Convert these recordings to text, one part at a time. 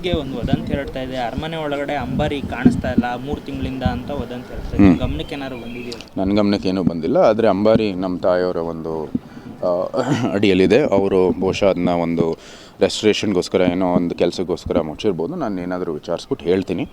ಇತ್ತೀಚೆಗೆ ಒಂದು ವದಂತಿ ಹೇಳ್ತಾ ಇದೆ. ಅರಮನೆ ಒಳಗಡೆ ಅಂಬಾರಿ ಕಾಣಿಸ್ತಾ ಇಲ್ಲ ಮೂರು ತಿಂಗಳಿಂದ ಅಂತ ವದಂತಿ ಹೇಳ್ತಾ ಇದೆ. ಗಮನಕ್ಕೆ ಏನಾದ್ರು ಬಂದಿದೆಯಾ? ನನ್ನ ಗಮನಕ್ಕೆ ಏನೂ ಬಂದಿಲ್ಲ. ಆದರೆ ಅಂಬಾರಿ ನಮ್ಮ ತಾಯಿಯವರ ಒಂದು ಅಡಿಯಲ್ಲಿದೆ. ಅವರು ಬಹುಶಃ ಅದನ್ನ ಒಂದು ರೆಸ್ಟ್ರೇಷನ್ಗೋಸ್ಕರ ಏನೋ ಒಂದು ಕೆಲಸಕ್ಕೋಸ್ಕರ ಮುಚ್ಚಿರ್ಬೋದು. ನಾನು ಏನಾದರೂ ವಿಚಾರಿಸ್ಬಿಟ್ಟು ಹೇಳ್ತೀನಿ.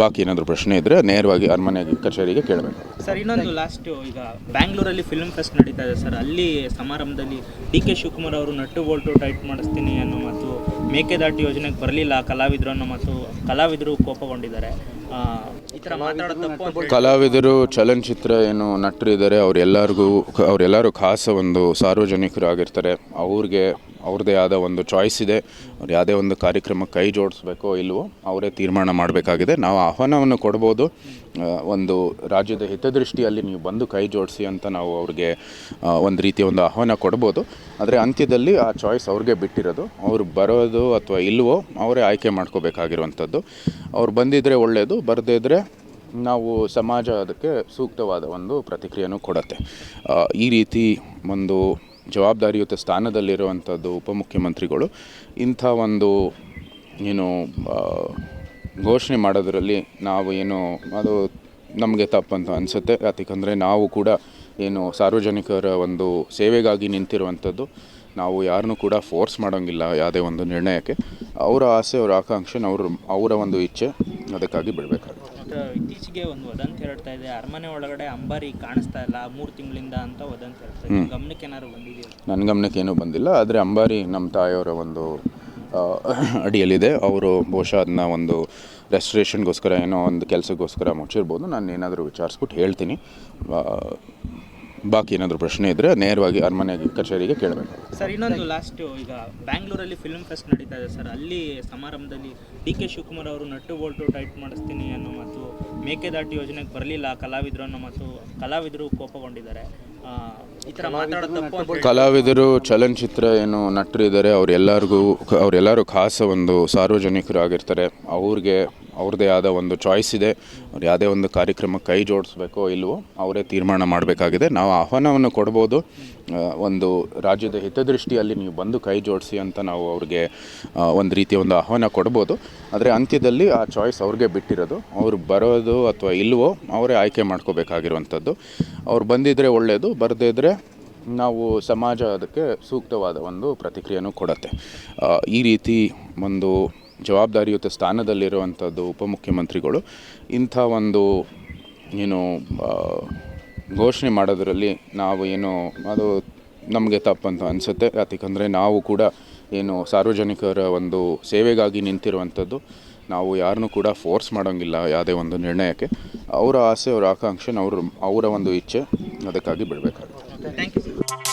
ಬಾಕಿ ಏನಾದರೂ ಪ್ರಶ್ನೆ ಇದ್ದರೆ ನೇರವಾಗಿ ಅರಮನೆ ಕಚೇರಿಗೆ ಕೇಳಬೇಕು. ಸರ್ ಇನ್ನೊಂದು ಲಾಸ್ಟ್ ಈಗ ಬ್ಯಾಂಗ್ಳೂರಲ್ಲಿ ಫಿಲ್ಮ್ ಫೆಸ್ಟ್ ನಡೀತಾ ಇದೆ ಸರ್. ಅಲ್ಲಿ ಸಮಾರಂಭದಲ್ಲಿ ಡಿ ಕೆ ಶಿವಕುಮಾರ್ ಅವರು ನಟ್ಟು ಬೋಲ್ಟು ಟೈಟ್ ಮಾಡಿಸ್ತೀನಿ ಅನ್ನೋ ಮತ್ತು ಮೇಕೆದಾಟು ಯೋಜನೆಗೆ ಬರಲಿಲ್ಲ ಕಲಾವಿದರನ್ನು ಅನ್ನೋ ಮತ್ತು ಕಲಾವಿದರು ಕೋಪಗೊಂಡಿದ್ದಾರೆ. ಆ, ಈ ಥರ ಮಾತಾಡೋದು ತಪ್ಪು ಅಂತ ಹೇಳಿ- ಕಲಾವಿದರು ಚಲನಚಿತ್ರ ಏನು ನಟರು ಇದ್ದಾರೆ ಅವರೆಲ್ಲರಿಗೂ ಅವರೆಲ್ಲರೂ ಖಾಸ ಒಂದು ಸಾರ್ವಜನಿಕರಾಗಿರ್ತಾರೆ. ಅವ್ರಿಗೆ ಅವ್ರದ್ದೇ ಆದ ಒಂದು ಚಾಯ್ಸ್ ಇದೆ. ಅವ್ರು ಯಾವುದೇ ಒಂದು ಕಾರ್ಯಕ್ರಮಕ್ಕೆ ಕೈ ಜೋಡಿಸ್ಬೇಕೋ ಇಲ್ವೋ ಅವರೇ ತೀರ್ಮಾನ ಮಾಡಬೇಕಾಗಿದೆ. ನಾವು ಆಹ್ವಾನವನ್ನು ಕೊಡ್ಬೋದು. ಒಂದು ರಾಜ್ಯದ ಹಿತದೃಷ್ಟಿಯಲ್ಲಿ ನೀವು ಬಂದು ಕೈ ಜೋಡಿಸಿ ಅಂತ ನಾವು ಅವ್ರಿಗೆ ಒಂದು ರೀತಿಯ ಒಂದು ಆಹ್ವಾನ ಕೊಡ್ಬೋದು. ಆದರೆ ಅಂತ್ಯದಲ್ಲಿ ಆ ಚಾಯ್ಸ್ ಅವ್ರಿಗೆ ಬಿಟ್ಟಿರೋದು. ಅವ್ರು ಬರೋದು ಅಥವಾ ಇಲ್ವೋ ಅವರೇ ಆಯ್ಕೆ ಮಾಡ್ಕೋಬೇಕಾಗಿರುವಂಥದ್ದು. ಅವ್ರು ಬಂದಿದ್ದರೆ ಒಳ್ಳೆಯದು ಬರದೇ ಇದ್ದರೆ ನಾವು ಸಮಾಜ ಅದಕ್ಕೆ ಸೂಕ್ತವಾದ ಒಂದು ಪ್ರತಿಕ್ರಿಯೆಯನ್ನು ಕೊಡುತ್ತೆ. ಈ ರೀತಿ ಒಂದು ಜವಾಬ್ದಾರಿಯುತ ಸ್ಥಾನದಲ್ಲಿರುವಂಥದ್ದು ಉಪಮುಖ್ಯಮಂತ್ರಿಗಳು. ಇಂಥ ಒಂದು ಏನು ಘೋಷಣೆ ಮಾಡೋದರಲ್ಲಿ ನಾವು ಏನು, ಅದು ನಮಗೆ ತಪ್ಪಂತ ಅನಿಸುತ್ತೆ. ಯಾಕಂದರೆ ನಾವು ಕೂಡ ಏನು ಸಾರ್ವಜನಿಕರ ಒಂದು ಸೇವೆಗಾಗಿ ನಿಂತಿರುವಂಥದ್ದು, ನಾವು ಯಾರನ್ನು ಕೂಡ ಫೋರ್ಸ್ ಮಾಡೋಂಗಿಲ್ಲ ಯಾವುದೇ ಒಂದು ನಿರ್ಣಯಕ್ಕೆ. ಅವರ ಆಸೆ, ಅವರ ಆಕಾಂಕ್ಷೆ, ಅವ್ರ, ಅವರ ಒಂದು ಇಚ್ಛೆ ಅದಕ್ಕಾಗಿ ಬಿಡಬೇಕಾಗುತ್ತೆ. ಇತ್ತೀಚೆಗೆ ಒಂದು ವದಂತಿ ಹೇಳ್ತಾ ಇದೆ. ಅರಮನೆ ಒಳಗಡೆ ಅಂಬಾರಿ ಕಾಣಿಸ್ತಾ ಇಲ್ಲ ಮೂರು ತಿಂಗಳಿಂದ ಅಂತ ವದಂತಿ ಹೇಳ್ತಾ ಇದೆ. ಗಮನಕ್ಕೆ ಏನಾದ್ರು ಬಂದಿದೆಯಾ? ನನ್ನ ಗಮನಕ್ಕೆ ಏನೂ ಬಂದಿಲ್ಲ. ಆದರೆ ಅಂಬಾರಿ ನಮ್ಮ ತಾಯಿಯವರ ಒಂದು ಆ, ಅಡಿಯಲ್ಲಿದೆ. ಅವರು ಬಹುಶಃ ಅದನ್ನ ಒಂದು ರೆಸ್ಟ್ರೇಷನ್ಗೋಸ್ಕರ ಏನೋ ಒಂದು ಕೆಲಸಕ್ಕೋಸ್ಕರ ಮುಚ್ಚಿರ್ಬೋದು. ನಾನು ಏನಾದರೂ ವಿಚಾರಿಸ್ಬಿಟ್ಟು ಹೇಳ್ತೀನಿ. ಆ, ಬಾಕಿ ಏನಾದರೂ ಪ್ರಶ್ನೆ ಇದ್ದರೆ ನೇರವಾಗಿ ಅರಮನೆ ಕಚೇರಿಗೆ ಕೇಳಬೇಕು. ಸರ್ ಇನ್ನೊಂದು ಲಾಸ್ಟ್ ಈಗ ಬ್ಯಾಂಗ್ಳೂರಲ್ಲಿ ಫಿಲ್ಮ್ ಫೆಸ್ಟ್ ನಡೀತಾ ಇದೆ ಸರ್. ಅಲ್ಲಿ ಸಮಾರಂಭದಲ್ಲಿ ಡಿ ಕೆ ಶಿವಕುಮಾರ್ ಅವರು ನಟ್ಟು ಬೋಲ್ಟು ಟೈಟ್ ಮಾಡಿಸ್ತೀನಿ ಅನ್ನೋ ಮತ್ತು ಮೇಕೆದಾಟು ಯೋಜನೆಗೆ ಬರಲಿಲ್ಲ ಕಲಾವಿದರು ಅನ್ನೋ ಮತ್ತು ಕಲಾವಿದರು ಕೋಪಗೊಂಡಿದ್ದಾರೆ. ಕಲಾವಿದರು ಚಲನಚಿತ್ರ ಏನು ನಟರು ಇದ್ದಾರೆ ಅವರೆಲ್ಲರಿಗೂ ಅವರೆಲ್ಲರೂ ಖಾಸ ಒಂದು ಸಾರ್ವಜನಿಕರು ಆಗಿರ್ತಾರೆ ಅವ್ರಿಗೆ ಅವ್ರದ್ದೇ ಆದ ಒಂದು ಚಾಯ್ಸ್ ಇದೆ. ಅವ್ರು ಯಾವುದೇ ಒಂದು ಕಾರ್ಯಕ್ರಮಕ್ಕೆ ಕೈ ಜೋಡಿಸ್ಬೇಕೋ ಇಲ್ವೋ ಅವರೇ ತೀರ್ಮಾನ ಮಾಡಬೇಕಾಗಿದೆ. ನಾವು ಆಹ್ವಾನವನ್ನು ಕೊಡ್ಬೋದು. ಒಂದು ರಾಜ್ಯದ ಹಿತದೃಷ್ಟಿಯಲ್ಲಿ ನೀವು ಬಂದು ಕೈ ಜೋಡಿಸಿ ಅಂತ ನಾವು ಅವ್ರಿಗೆ ಒಂದು ರೀತಿಯ ಒಂದು ಆಹ್ವಾನ ಕೊಡ್ಬೋದು. ಆದರೆ ಅಂತ್ಯದಲ್ಲಿ ಆ ಚಾಯ್ಸ್ ಅವ್ರಿಗೆ ಬಿಟ್ಟಿರೋದು. ಅವ್ರು ಬರೋದು ಅಥವಾ ಇಲ್ವೋ ಅವರೇ ಆಯ್ಕೆ ಮಾಡ್ಕೋಬೇಕಾಗಿರುವಂಥದ್ದು. ಅವ್ರು ಬಂದಿದ್ದರೆ ಒಳ್ಳೆಯದು ಬರದೇ ಇದ್ದರೆ ನಾವು ಸಮಾಜ ಅದಕ್ಕೆ ಸೂಕ್ತವಾದ ಒಂದು ಪ್ರತಿಕ್ರಿಯೆನೂ ಕೊಡುತ್ತೆ. ಈ ರೀತಿ ಒಂದು ಜವಾಬ್ದಾರಿಯುತ ಸ್ಥಾನದಲ್ಲಿರುವಂಥದ್ದು ಉಪಮುಖ್ಯಮಂತ್ರಿಗಳು. ಇಂಥ ಒಂದು, ಏನು ಘೋಷಣೆ ಮಾಡೋದರಲ್ಲಿ ನಾವು ಏನು, ಅದು ನಮಗೆ ತಪ್ಪಂತ ಅನಿಸುತ್ತೆ. ಯಾಕಂದರೆ ನಾವು ಕೂಡ ಏನು ಸಾರ್ವಜನಿಕರ ಒಂದು ಸೇವೆಗಾಗಿ ನಿಂತಿರುವಂಥದ್ದು. ನಾವು ಯಾರನ್ನೂ ಕೂಡ ಫೋರ್ಸ್ ಮಾಡೋಂಗಿಲ್ಲ ಯಾವುದೇ ಒಂದು ನಿರ್ಣಯಕ್ಕೆ. ಅವರ ಆಸೆ, ಅವರ ಆಕಾಂಕ್ಷೆ, ಅವರು, ಅವರ ಒಂದು ಇಚ್ಛೆ ಅದಕ್ಕಾಗಿ ಬಿಡಬೇಕಾಗುತ್ತೆ.